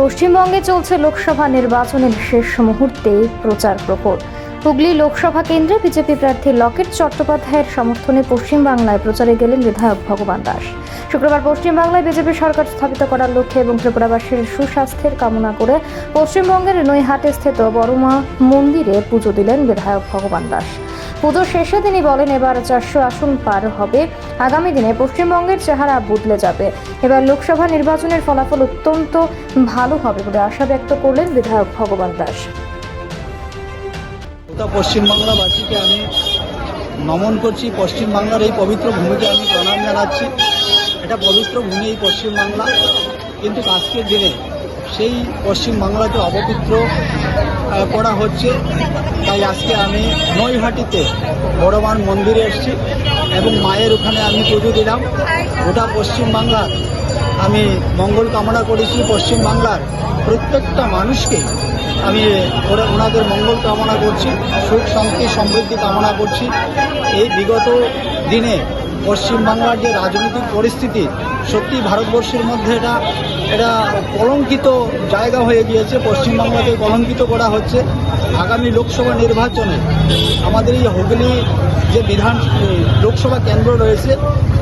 পশ্চিমবঙ্গে চলছে লোকসভা নির্বাচনের শেষ মুহূর্তে প্রচার প্রহর হুগলি লোকসভা কেন্দ্রে বিজেপি প্রার্থী লকেট চট্টোপাধ্যায়ের সমর্থনে পশ্চিমবাংলায় প্রচারে গেলেন বিধায়ক ভগবান দাস। শুক্রবার পশ্চিমবাংলায় বিজেপি সরকার স্থাপিত করার লক্ষ্যে এবং ত্রিপুরাবাসীর সুস্বাস্থ্যের কামনা করে পশ্চিমবঙ্গের নৈহাটে স্থিত বড়মা মন্দিরে পুজো দিলেন বিধায়ক ভগবান দাস। পুজো শেষে তিনি বলেন, এবার চারশো আসন পার হবে। আগামী দিনে পশ্চিমবঙ্গের চেহারা বদলে যাবে। এবার লোকসভা নির্বাচনের ফলাফল অত্যন্ত ভালো হবে বলে আশা ব্যক্ত করলেন বিধায়ক ভগবান দাস। পশ্চিমবাংলাবাসীকে আমি নমন করছি। পশ্চিমবাংলার এই পবিত্র ভূমিকে আমি প্রণাম জানাচ্ছি। এটা পবিত্র ভূমি এই পশ্চিমবাংলা। কিন্তু আজকের দিনে সেই পশ্চিমবাংলাকে অপবিত্র করা হচ্ছে। তাই আজকে আমি নৈহাটিতে বড়মান মন্দিরে এসেছি এবং মায়ের ওখানে আমি পুজো দিলাম। গোটা পশ্চিমবাংলার আমি মঙ্গল কামনা করেছি। পশ্চিমবাংলার প্রত্যেকটা মানুষকে আমি ওরা, ওনাদের মঙ্গল কামনা করছি, সুখ শান্তি সমৃদ্ধি কামনা করছি। এই বিগত দিনে পশ্চিমবাংলার যে রাজনৈতিক পরিস্থিতি সত্যি ভারতবর্ষের মধ্যে এটা এটা কলঙ্কিত জায়গা হয়ে গিয়েছে, পশ্চিমবাংলাকে কলঙ্কিত করা হচ্ছে। আগামী লোকসভা নির্বাচনে আমাদের এই হুগলি যে বিধান, লোকসভা কেন্দ্র রয়েছে,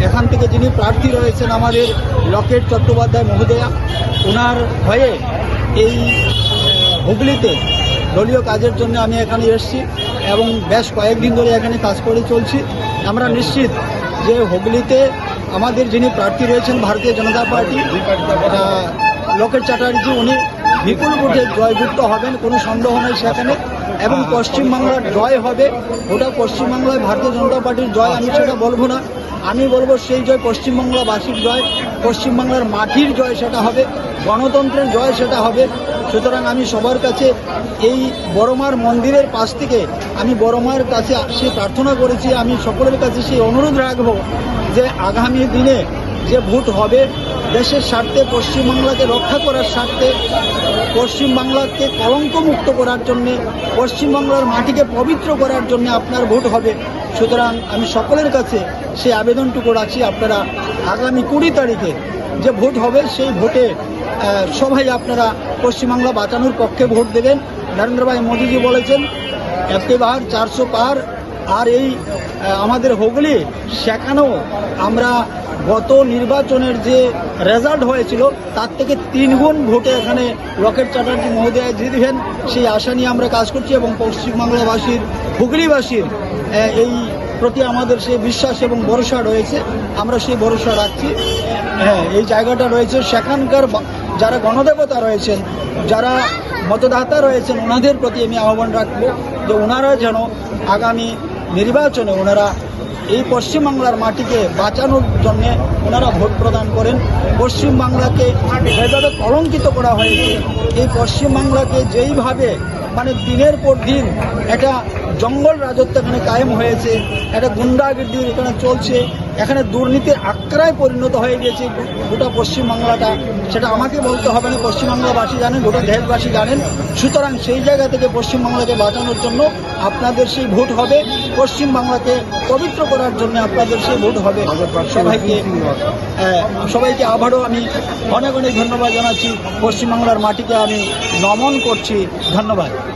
এখান থেকে যিনি প্রার্থী রয়েছেন আমাদের লকেট চট্টোপাধ্যায় মহোদয়া ওনার হয়ে এই হুগলিতে দলীয় কাজের জন্য আমি এখানে এসেছি এবং বেশ কয়েকদিন ধরে এখানে কাজ করে চলছি। আমরা নিশ্চিত যে হুগলিতে আমাদের যিনি প্রার্থী রয়েছেন ভারতীয় জনতা পার্টি লোকের চ্যাটার্জি, উনি বিপুল ভোটে জয়যুক্ত হবেন, কোনো সন্দেহ নেই সেখানে। এবং পশ্চিমবাংলার জয় হবে। ওটা পশ্চিমবাংলায় ভারতীয় জনতা পার্টির জয়, আমি সেটা বলব না। আমি বলব সেই জয়, পশ্চিমবাংলাবাসীর জয়, পশ্চিমবাংলার মাটির জয় সেটা হবে, গণতন্ত্রের জয় সেটা হবে। সুতরাং আমি সবার কাছে এই বড়মার মন্দিরের পাশ থেকে আমি বড়মার কাছে সে প্রার্থনা করেছি। আমি সকলের কাছে সেই অনুরোধ রাখব যে আগামী দিনে যে ভোট হবে দেশের স্বার্থে পশ্চিমবাংলাকে রক্ষা করার স্বার্থে পশ্চিমবাংলাকে কলঙ্কমুক্ত করার জন্যে, পশ্চিমবাংলার মাটিকে পবিত্র করার জন্য আপনার ভোট হবে। সুতরাং আমি সকলের কাছে সেই আবেদনটুকু রাখছি। আপনারা আগামী কুড়ি তারিখে যে ভোট হবে, সেই ভোটে সবাই আপনারা পশ্চিমবাংলা বাঁচানোর পক্ষে ভোট দেবেন। নরেন্দ্র ভাই মোদীজি বলেছেন, একেবার চারশো পার আর এই আমাদের হুগলি, সেখানেও আমরা গত নির্বাচনের যে রেজাল্ট হয়েছিল, তার থেকে তিনগুণ ভোটে এখানে রকেট চ্যাটার্জি মহোদয় জিতবেন। সেই আশা নিয়ে আমরা কাজ করছি এবং পশ্চিমবাংলাবাসীর, হুগলিবাসীর এই প্রতি আমাদের সেই বিশ্বাস এবং ভরসা রয়েছে। আমরা সেই ভরসা রাখছি। হ্যাঁ এই জায়গাটা রয়েছে। সেখানকার যারা গণদেবতা রয়েছেন, যারা মতদাতা রয়েছেন, ওনাদের প্রতি আমি আহ্বান রাখব যে ওনারা যেন আগামী নির্বাচনে ওনারা এই পশ্চিমবাংলার মাটিকে বাঁচানোর জন্যে ওনারা ভোট প্রদান করেন। পশ্চিমবাংলাকে যেভাবে কলঙ্কিত করা হয়েছে, এই পশ্চিমবাংলাকে যেইভাবে মানে দিনের পর দিন একটা জঙ্গল রাজত্ব এখানে কায়েম হয়েছে একটা গুন্ডাগির্দি এখানে চলছে এখানে দুর্নীতির আক্রায় পরিণত হয়ে গেছে গো- গোটা পশ্চিমবাংলাটা। সেটা আমাকে বলতে হবে না পশ্চিমবাংলাবাসী জানেন গোটা দেশবাসী জানেন। সুতরাং সেই জায়গা থেকে পশ্চিমবাংলাকে বাঁচানোর জন্য আপনাদের সেই ভোট হবে। পশ্চিমবাংলাকে পবিত্র করার জন্য আপনাদের সেই ভোট হবে। সবাইকে হ্যাঁ, সবাইকে আবারও আমি অনেক অনেক ধন্যবাদ জানাচ্ছি। পশ্চিমবাংলার মাটিকে আমি নমন করছি। ধন্যবাদ।